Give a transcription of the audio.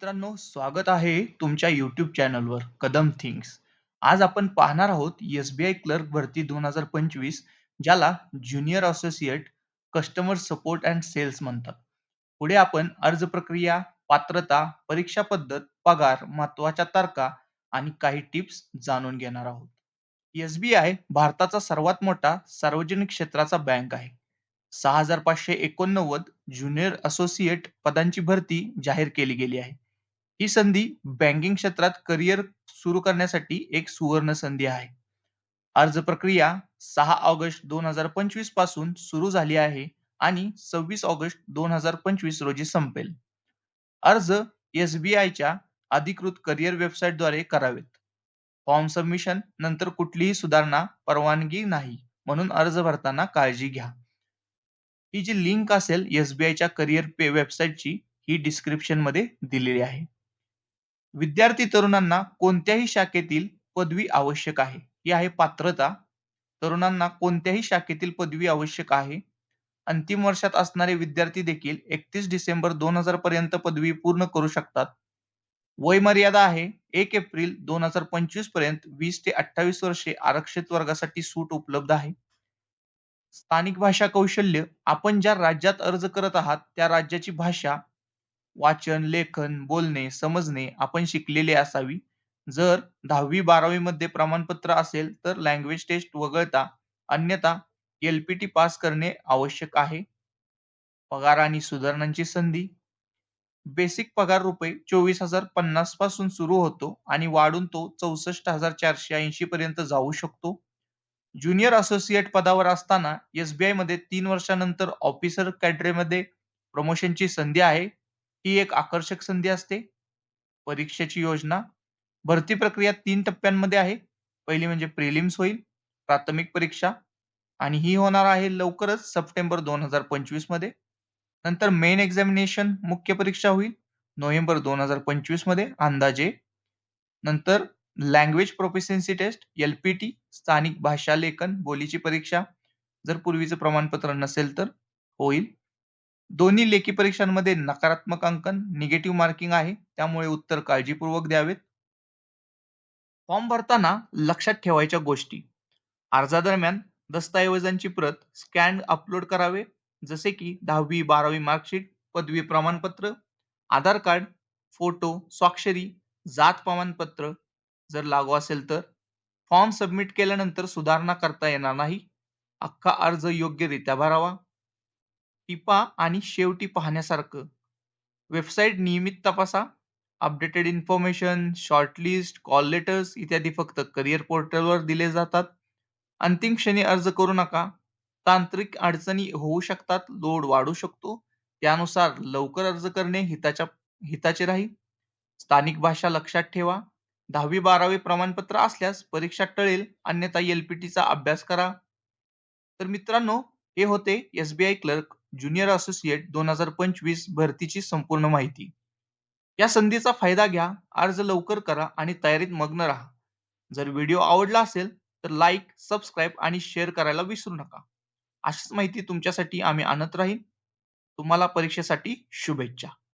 मित्रांनो, स्वागत आहे तुमच्या युट्यूब चॅनलवर कदम थिंग्स. आज आपण पाहणार आहोत एस-बी-आय क्लर्क भरती 2025 ज्याला junior associate customer support and sales म्हणतात. पुढे आपण अर्ज प्रक्रिया, पात्रता, परीक्षा पद्धत, पगार, महत्त्वाच्या तारखा आणि काही टिप्स जाणून घेणार आहोत. एस-बी-आय भारताचा सर्वात मोठा सार्वजनिक क्षेत्राचा बँक आहे. सहा हजार पाचशे एकोणनव्वद ज्युनियर असोसिएट पदांची भरती जाहीर केली गेली आहे. ही संधी बँकिंग क्षेत्रात करिअर सुरू करण्यासाठी एक सुवर्ण संधी आहे. अर्ज प्रक्रिया सहा ऑगस्ट दोन हजार पंचवीसपासून सुरू झाली आहे आणि सव्वीस ऑगस्ट दोन हजार पंचवीस रोजी संपेल. अर्ज एस-बी-आयच्या अधिकृत करिअर वेबसाईटद्वारे करावेत. फॉर्म सबमिशन नंतर कुठलीही सुधारणा परवानगी नाही म्हणून अर्ज भरताना काळजी घ्या. ही जी लिंक असेल एस-बी-आयच्या करिअर पे वेबसाईटची ही डिस्क्रिप्शनमध्ये दिलेली आहे. विद्यार्थी तरुणांना कोणत्याही शाखेतील पदवी आवश्यक आहे. ही आहे पात्रता. तरुणांना कोणत्याही शाखेतील पदवी आवश्यक आहे. अंतिम वर्षात असणारे विद्यार्थी देखील एकतीस डिसेंबर दोन हजार पर्यंत पदवी पूर्ण करू शकतात. वय मर्यादा आहे एक एप्रिल दोन हजार पंचवीसपर्यंत वीस ते अठ्ठावीस वर्षे आरक्षित वर्गासाठी सूट उपलब्ध आहे. स्थानिक भाषा कौशल्य आपण ज्या राज्यात अर्ज करत आहात त्या राज्याची भाषा वाचन, लेखन, बोलणे, समजणे आपण शिकलेले असावी. जर दहावी बारावी मध्ये प्रमाणपत्र असेल तर लँग्वेज टेस्ट वगळता अन्यथा एल-पी-टी पास करणे आवश्यक आहे. पगार आणि सुधारणांची संधी बेसिक पगार रुपये चोवीस हजार पन्नासपासून सुरू होतो आणि वाढून तो चौसष्ट हजार चारशे ऐंशी पर्यंत जाऊ शकतो. ज्युनियर असोसिएट पदावर असताना एस-बी-आयमध्ये तीन वर्षानंतर ऑफिसर कॅडरेमध्ये प्रमोशनची संधी आहे. ही एक आकर्षक संधी असते. परीक्षेची योजना भरती प्रक्रिया तीन टप्प्यांमध्ये आहे. पहिली म्हणजे प्रिलिम्स होईल, प्राथमिक परीक्षा आणि ही होणार आहे लवकरच सप्टेंबर दोन हजार पंचवीसमध्ये. नंतर मेन एक्झामिनेशन मुख्य परीक्षा होईल नोव्हेंबर दोन हजार पंचवीसमध्ये अंदाजे. नंतर लँग्वेज प्रोफिशियन्सी टेस्ट एल-पी-टी स्थानिक भाषा लेखन बोलीची परीक्षा जर पूर्वीचं प्रमाणपत्र नसेल तर होईल. दोन्ही लेखी परीक्षांमध्ये नकारात्मक अंकन निगेटिव्ह मार्किंग आहे. त्यामुळे उत्तर काळजीपूर्वक द्यावेत. फॉर्म भरताना लक्षात ठेवायच्या गोष्टी. अर्जादरम्यान दस्तऐवजांची प्रत स्कॅन अपलोड करावे. जसे की दहावी बारावी मार्कशीट पदवी प्रमाणपत्र आधार कार्ड फोटो स्वाक्षरी जात प्रमाणपत्र. जर लागू असेल तर. फॉर्म सबमिट केल्यानंतर सुधारणा करता येणार नाही. अख्खा अर्ज योग्यरित्या भरावा. टिपा आणि शेवटी पाहण्यासारखं. वेबसाईट नियमित तपासा updated information shortlist call letters इत्यादी फक्त करिअर पोर्टलवर दिले जातात. अंतिम क्षणी अर्ज करू नका. तांत्रिक अडचणी होऊ शकतात लोड वाढू शकतो. त्यानुसार लवकर अर्ज करणे हिताच्या हिताचे राहील. स्थानिक भाषा लक्षात ठेवा. दहावी बारावी प्रमाणपत्र असल्यास परीक्षा टळेल अन्यथा एल-पी-टीचा अभ्यास करा. तर मित्रांनो हे होते एस-बी-आय क्लर्क ज्युनियर असोसिएट दोन हजार पंचवीस भरतीची संपूर्ण माहिती. या संधीचा फायदा घ्या अर्ज लवकर करा आणि तयारीत मग्न राहा. जर व्हिडिओ आवडला असेल तर लाईक सबस्क्राईब आणि शेअर करायला विसरू नका. अशीच माहिती तुमच्यासाठी आम्ही आणत राहीन. तुम्हाला परीक्षेसाठी शुभेच्छा.